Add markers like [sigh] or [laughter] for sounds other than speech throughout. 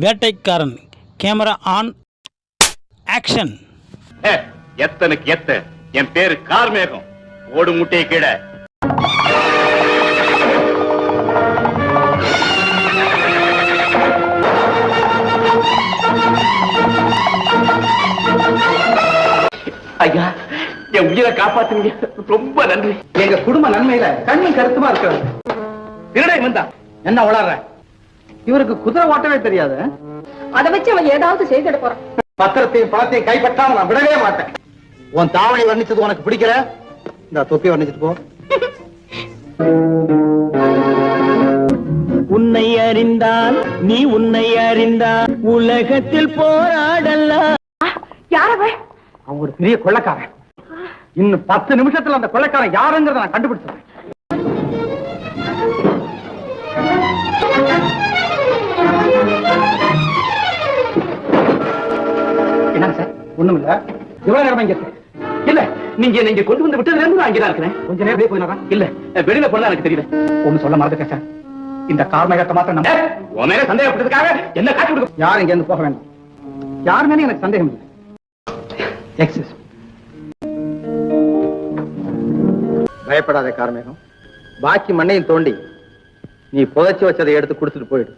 Vettaikaran. Camera on. Action ஏ, எத்தனுக்கு எத்த? என் பேரு கார்மேகம். ஓடு முட்டையை கீழே. ஐயா என் உயிரை காப்பாத்துனீங்க. ரொம்ப நன்றி. எங்க குடும்ப நன்மையில கண்ணும் கருத்துமா இருக்கிறது. திருடை வந்தா. என்ன உளர்ற இவருக்கு குதிரை ஓட்டவே தெரியாது. அதை வச்சு அவன் ஏதாவது செய்திட போறான். பத்திரத்தையும் பணத்தையும் கைப்பற்றாம நான் விடவே மாட்டேன். உன் தாவணி வர்ணிச்சது உனக்கு பிடிக்கல? இந்த தொப்பி வர்ணிச்சிட்டு போ. [laughs] உன்னை அறிந்தால் நீ உன்னை அறிந்தால் உலகத்தில் போராடலாம் யாரவன் அவன் ஒரு பெரிய கொள்ளைக்காரன். இன்னும் பத்து நிமிஷத்துல அந்த கொள்ளைக்காரன் யாருங்கிறத நான் கண்டுபிடிச்சிடுறேன். ஒண்ணும் இல்ல இவ்வளவு நேரமா இங்க இருக்கு இல்ல நீங்க நீங்க கொண்டு வந்து விட்டதுல இருந்து நான் இருக்கிறேன். கொஞ்ச நேரம் போயினா இல்ல வெளியில போனா எனக்கு தெரியல. ஒண்ணு சொல்ல மறந்துட்டேன் சார் இந்த மாத்திரம் நம்ம உன் மேல சந்தேகப்பட்டதுக்காக என்ன காட்டி யாரும் இங்க இருந்து போக வேண்டாம். யார் மேலே எனக்கு சந்தேகம் இல்லை. எக்ஸஸ் பயப்படாத கார்மேகம் பாக்கி மண்ணையும் தோண்டி நீ புதைச்சு வச்சதை எடுத்து கொடுத்துட்டு போயிடு.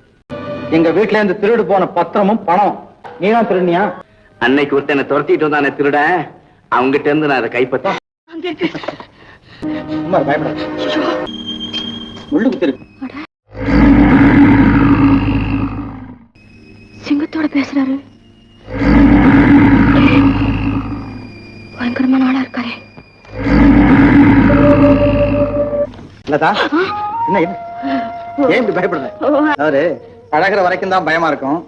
எங்க வீட்டுல இருந்து திருடு போன பத்திரமும் பணம். நீதான் தான் அன்னைக்கு ஒருத்தனை துரத்திட்டு வந்தானே திருடன் அவங்கிட்ட இருந்து நான் அதை கைப்பற்ற சும்மா இரு, பயப்படாத. முள்ளு குத்திருக்கு சிங்கத்தோட பேசுறாரு. பயங்கரமான ஆளா இருக்காரே. என்ன பயப்படுற? அவரு பழகுற வரைக்கும் தான் பயமா இருக்கும்.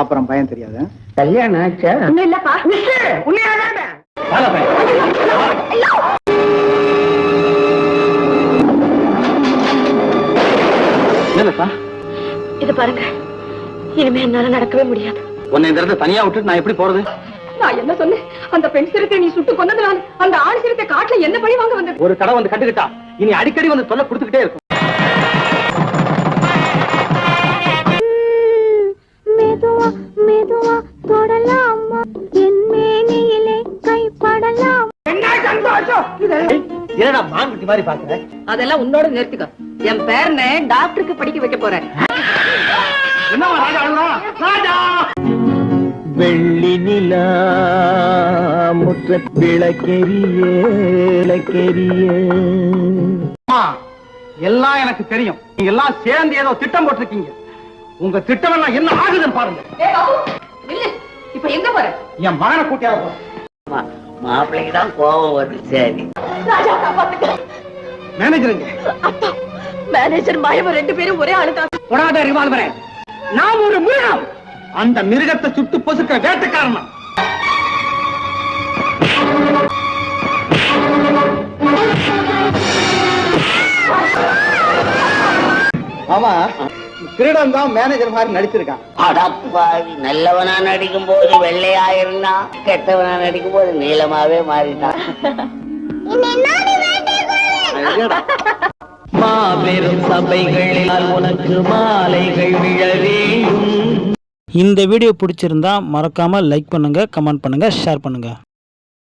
அப்புறம் பயம் தெரியாது. கல்யாணம் ஆச்சா? ஒண்ணும் இல்லப்பா. என்னப்பா இது பாருங்க. இனிமே என்னால நடக்கவே முடியாது. உன்னை இந்த இடத்துல தனியா விட்டுட்டு நான் எப்படி போறது? நான் என்ன சொன்னேன்? அந்த பெண் சிறுத்தை நீ சுட்டு கொன்னதுனால அந்த ஆண் சிறுத்தை காட்டுல என்ன பழி வாங்க வந்தது? ஒரு கடை வந்து கண்டுக்கிட்டா இனி அடிக்கடி வந்து தொல்லை கொடுத்துக்கிட்டே இருக்கும். மெதுவா மான்குட்டி மாதிரி பாக்குற அதெல்லாம் உன்னோட நிறுத்திக்கோ. என் பேரனை டாக்டருக்கு படிக்க வைக்க போறேன். வெள்ளி நிலா முற்ற விளக்கெரிய விளக்கெரிய அம்மா, எல்லாம் எனக்கு தெரியும். நீங்க எல்லாம் சேர்ந்து ஏதோ திட்டம் போட்டிருக்கீங்க. உங்க திட்டம் எல்லாம் என்ன ஆகுதுன்னு பாருங்க. இப்ப எங்க போற? என் மகனை கூட்டியாக போறேன் மாப்பிள்ளைக்கு தான் கோபம் வருது சரி. ராஜா காப்பாத்துக்க. மேனேஜருங்க அப்பா மேனேஜர் மாயவன் ரெண்டு பேரும் ஒரே ஆளுதான் தொடாத ரிவால்வரே நான் ஒரு மிருகம். அந்த மிருகத்தை சுட்டு பொசுக்க வேட்டைக்காரன். ஆமா திருடன் தான் மேனேஜர் மாதிரி நடிச்சிருக்கான். அடப்பாவி நல்லவனா நடிக்கும் போது வெள்ளையா இருந்தா கெட்டவனா நடிக்கும் போது நீளமாவே மாறிட்டான். மாபெரும் சபைகளில் உனக்கு மாலைகள் விழ வேண்டும் இந்த வீடியோ பிடிச்சிருந்தா மறக்காமல் லைக் பண்ணுங்க கமெண்ட் பண்ணுங்க ஷேர் பண்ணுங்க.